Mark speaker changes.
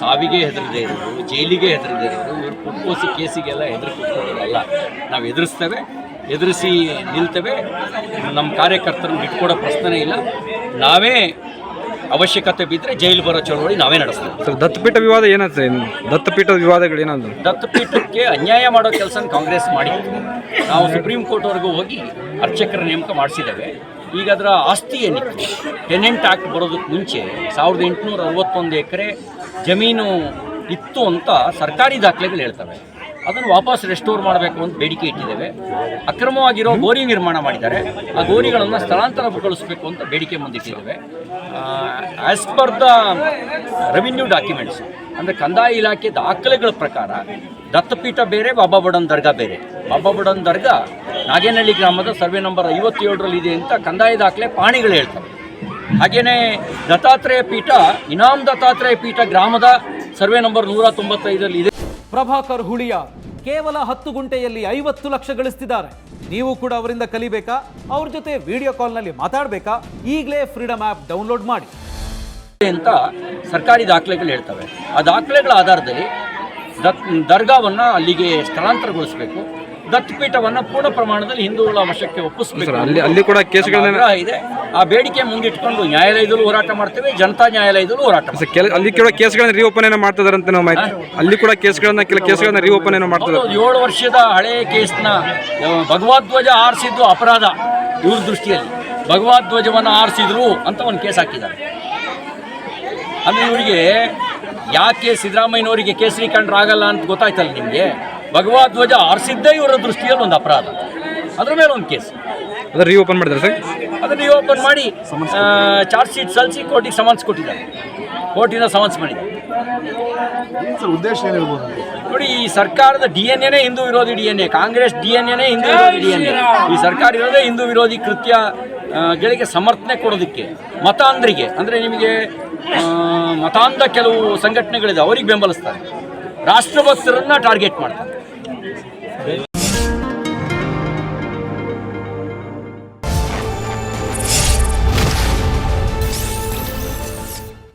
Speaker 1: ಸಾವಿಗೆ ಹೆದರದೇ ಇರೋದು, ಜೈಲಿಗೆ ಹೆದರದೇ ಇರೋದು, ಇವರು ಪುಟ್ಕೋಸಿ ಕೇಸಿಗೆಲ್ಲ ಹೆದರಿ ಕೂತ್ಕೊಳ್ಳೋದಲ್ಲ ನಾವು ಎದುರಿಸ್ತೇವೆ, ಎದುರಿಸಿ ನಿಲ್ತೇವೆ. ನಮ್ಮ ಕಾರ್ಯಕರ್ತರನ್ನು ಬಿಟ್ಕೊಡೋ ಪ್ರಶ್ನೆ ಇಲ್ಲ. ನಾವೇ ಅವಶ್ಯಕತೆ ಬಿದ್ದರೆ ಜೈಲು ಬರೋ ಚಳವಳಿ ನಾವೇ ನಡೆಸ್ತೀವಿ.
Speaker 2: ಸರ್ ದತ್ತಪೀಠ ವಿವಾದ ಏನಾಗ್ತದೆ ದತ್ತಪೀಠ ವಿವಾದಗಳು ಏನಾದ್ರು?
Speaker 1: ದತ್ತಪೀಠಕ್ಕೆ ಅನ್ಯಾಯ ಮಾಡೋ ಕೆಲಸ ಕಾಂಗ್ರೆಸ್ ಮಾಡಿ ನಾವು ಸುಪ್ರೀಂ ಕೋರ್ಟ್ವರೆಗೂ ಹೋಗಿ ಅರ್ಚಕರ ನೇಮಕ ಮಾಡಿಸಿದ್ದೇವೆ. ಈಗ ಅದರ ಆಸ್ತಿ ಏನಿತ್ತು? ಟೆನೆಂಟ್ ಆಕ್ಟ್ ಬರೋದಕ್ಕೆ ಮುಂಚೆ ಸಾವಿರದ ಎಂಟುನೂರ ಅರವತ್ತೊಂದು ಎಕರೆ ಜಮೀನು ಇತ್ತು ಅಂತ ಸರ್ಕಾರಿ ದಾಖಲೆಗಳು ಹೇಳ್ತವೆ. ಅದನ್ನು ವಾಪಸ್ ರೆಸ್ಟೋರ್ ಮಾಡಬೇಕು ಅಂತ ಬೇಡಿಕೆ ಇಟ್ಟಿದ್ದೇವೆ. ಅಕ್ರಮವಾಗಿರೋ ಗೋರಿ ನಿರ್ಮಾಣ ಮಾಡಿದ್ದಾರೆ. ಆ ಗೋರಿಗಳನ್ನು ಸ್ಥಳಾಂತರಗೊಳಿಸಬೇಕು ಅಂತ ಬೇಡಿಕೆ ಮುಂದಿಟ್ಟಿದ್ದೇವೆ. As per the revenue documents ಅಂದರೆ ಕಂದಾಯ ಇಲಾಖೆ ದಾಖಲೆಗಳ ಪ್ರಕಾರ, ದತ್ತಪೀಠ ಬೇರೆ, ಬಾಬಾ ಬಡನ್ ದರ್ಗಾ ಬೇರೆ. ಬಾಬಾ ಬಡನ್ ದರ್ಗಾ ನಾಗೇನಹಳ್ಳಿ ಗ್ರಾಮದ ಸರ್ವೆ ನಂಬರ್ ಐವತ್ತೇಳರಲ್ಲಿ ಇದೆ ಅಂತ ಕಂದಾಯ ದಾಖಲೆ ಪಾಣಿಗಳು ಹೇಳ್ತವೆ. ಹಾಗೆಯೇ ದತ್ತಾತ್ರೇಯ ಪೀಠ, ಇನಾಮ್ ದತ್ತಾತ್ರೇಯ ಪೀಠ ಗ್ರಾಮದ ಸರ್ವೆ ನಂಬರ್ ನೂರ ತೊಂಬತ್ತೈದರಲ್ಲಿ ಇದೆ.
Speaker 3: ಪ್ರಭಾಕರ್ ಹುಳಿಯ ಕೇವಲ ಹತ್ತು ಗುಂಟೆಯಲ್ಲಿ ಐವತ್ತು ಲಕ್ಷ ಗಳಿಸ್ತಿದ್ದಾರೆ. ನೀವು ಕೂಡ ಅವರಿಂದ ಕಲಿಬೇಕಾ? ಅವ್ರ ಜೊತೆ ವಿಡಿಯೋ ಕಾಲ್ನಲ್ಲಿ ಮಾತಾಡಬೇಕಾ? ಈಗಲೇ ಫ್ರೀಡಮ್ ಆ್ಯಪ್ ಡೌನ್ಲೋಡ್ ಮಾಡಿ.
Speaker 1: ಅಂತ ಸರ್ಕಾರಿ ದಾಖಲೆಗಳು ಹೇಳ್ತವೆ. ಆ ದಾಖಲೆಗಳ ಆಧಾರದಲ್ಲಿ ದರ್ಗಾವನ್ನು ಅಲ್ಲಿಗೆ ಸ್ಥಳಾಂತರಗೊಳಿಸಬೇಕು. ದತ್ತಪೀಠವನ್ನು ಪೂರ್ಣ ಪ್ರಮಾಣದಲ್ಲಿ ಹಿಂದೂಗಳ ವಶಕ್ಕೆ ಒಪ್ಪಿಸಬೇಕು.
Speaker 2: ಅಲ್ಲಿ ಅಲ್ಲಿ ಕೂಡ ಕೇಸ್ಗಳನ್ನ
Speaker 1: ಇದೆ. ಆ ಬೇಡಿಕೆ ಮುಂದಿಟ್ಕೊಂಡು ನ್ಯಾಯಾಲಯದಲ್ಲೂ ಹೋರಾಟ ಮಾಡ್ತೇವೆ ಜನತಾ ನ್ಯಾಯಾಲಯದಲ್ಲೂ ಹೋರಾಟ
Speaker 2: ಅಲ್ಲಿ ಕೂಡ ಕೇಸ್ಗಳನ್ನ ರೀಓಪನ್ ಏನೋ ಮಾಡ್ತಿದಾರೆ ಅಂತ ನಾವು ಮಾಹಿತಿ ಅಲ್ಲಿ ಕೂಡ ಕೇಸ್ಗಳನ್ನ ಕೆಲ ಕೇಸ್ಗಳನ್ನ ರೀಓಪನ್ ಏನೋ ಮಾಡ್ತಿದ್ದಾರೆ
Speaker 1: ಹೌದು, ಏಳು ವರ್ಷದ ಹಳೆಯ ಕೇಸ್ನ ಭಗವದ್ವಜ ಆರಿಸಿದ್ದು ಅಪರಾಧ ಇವ್ರ ದೃಷ್ಟಿಯಲ್ಲಿ. ಭಗವದ್ವಜವನ್ನು ಆರಿಸಿದ್ರು ಅಂತ ಒಂದು ಕೇಸ್ ಹಾಕಿದ್ದಾರೆ. ಅಂದರೆ ಇವರಿಗೆ ಯಾಕೆ ಸಿದ್ದರಾಮಯ್ಯನವರಿಗೆ ಕೇಸರಿ ಕಂಡ್ರಾಗಲ್ಲ ಅಂತ ಗೊತ್ತಾಯ್ತಲ್ಲ ನಿಮಗೆ? ಭಗವದ್ಧ್ವಜ ಆರಿಸಿದ್ದೇ ಇವರ ದೃಷ್ಟಿಯಲ್ಲಿ ಒಂದು ಅಪರಾಧ. ಅದ್ರ ಮೇಲೆ ಒಂದು ಕೇಸ್.
Speaker 2: ಅದನ್ನು ರೀಓಪನ್ ಮಾಡಿದ್ರೆ ಸರ್?
Speaker 1: ಅದನ್ನು ರೀಓಪನ್ ಮಾಡಿ ಚಾರ್ಜ್ ಶೀಟ್ ಸಲ್ಲಿಸಿ ಕೋರ್ಟಿಗೆ ಸಮನ್ಸ್ ಕೊಟ್ಟಿದ್ದಾರೆ. ಕೋರ್ಟಿನ ಸಮನ್ಸ್ ಮಾಡಿದ್ದಾರೆ.
Speaker 4: ಉದ್ದೇಶ ಏನಿರ್ಬೋದು?
Speaker 1: ನೋಡಿ ಈ ಸರ್ಕಾರದ ಡಿ ಎನ್ ಎನೇ ಹಿಂದೂ ವಿರೋಧಿ D N A Congress D N ಎನೇ ಹಿಂದೂ ವಿರೋಧಿ ಡಿ ಎನ್ ಎ. ಈ ಸರ್ಕಾರ ಇರೋದೇ ಹಿಂದೂ ವಿರೋಧಿ ಕೃತ್ಯ ಗಳಿಗೆ ಸಮರ್ಥನೆ ಕೊಡೋದಕ್ಕೆ ಮತಾಂಧರಿಗೆ. ಅಂದರೆ ನಿಮಗೆ ಮತಾಂಧ ಕೆಲವು ಸಂಘಟನೆಗಳಿದೆ ಅವರಿಗೆ ಬೆಂಬಲಿಸ್ತಾರೆ. ರಾಷ್ಟ್ರಭಕ್ತರನ್ನ ಟಾರ್ಗೆಟ್ ಮಾಡ್ತಾರೆ.